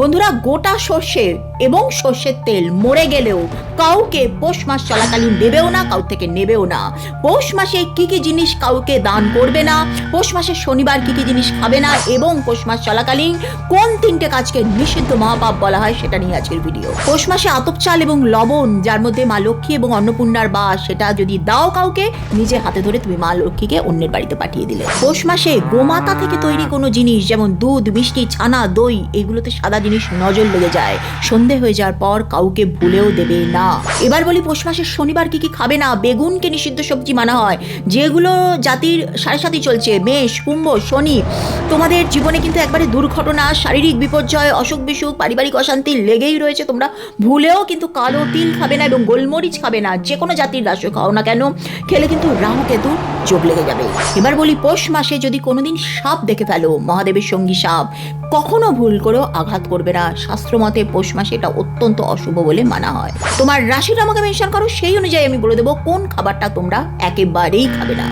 বন্ধুরা, গোটা সর্ষে এবং সর্ষের তেল মরে গেলেও কাউকে পৌষ মাস চলাকালীন দেবেও না, কাউ থেকে নেবেও না। পৌষ মাসে কি কি জিনিস কাউকে দান করবে না? পৌষ মাসের শনিবার কি কি জিনিস খাবে না? এবং পৌষ মাস চলাকালীন কোন তিনটে কাজকে নিষিদ্ধ মহাপাপ বলা হয় সেটা নিয়ে আজকের ভিডিও। পৌষ মাসে আতপ চাল এবং লবণ, যার মধ্যে মা লক্ষ্মী এবং অন্নপূর্ণার বাস, সেটা যদি দাও কাউকে, নিজে হাতে ধরে তুমি মা লক্ষ্মীকে অন্যের বাড়িতে পাঠিয়ে দিলে। পৌষ মাসে গোমাতা থেকে তৈরি কোনো জিনিস, যেমন দুধ, মিষ্টি, ছানা, দই, এগুলোতে সাদা জিনিস নজর লেগে যায়। সন্ধে হয়ে যাওয়ার পর কাউকে ভুলেও দেবে না। এবার বলি পৌষ মাসের শনিবার কি কি খাবে না? বেগুনকে নিষিদ্ধ সবজি মানা হয়। যেগুলো জাতির সাড়ে সাথে চলছে, মেষ, কুম্ভ, শনি। তোমাদের জীবনে কিন্তু একবারে দুর্ঘটনা, শারীরিক বিপর্যয়, অসুখ বিসুখ, পারিবারিক অশান্তি লেগেই রয়েছে। তোমরা ভুলেও কিন্তু কালো তিল খাবে না এবং গোলমরিচ খাবে না। যে কোনো জাতির রাষ্ট্র খাও না কেন? খেলে কিন্তু রাহু কেতু যোগ লেগে যাবে। এবার বলি পৌষ মাসে যদি কোনোদিন সাপ দেখে ফেলো, মহাদেবের সঙ্গী সাপ, কখনো ভুল করেও আঘাত করবে না শাস্ত্র মতে পৌষ মাসে এটা অত্যন্ত অশুভ বলে মানা হয়। তোমার রাশিটা আমাকে মেনশন করো, সেই অনুযায়ী আমি বলে দেবো কোন খাবারটা তোমরা একেবারেই খাবে না।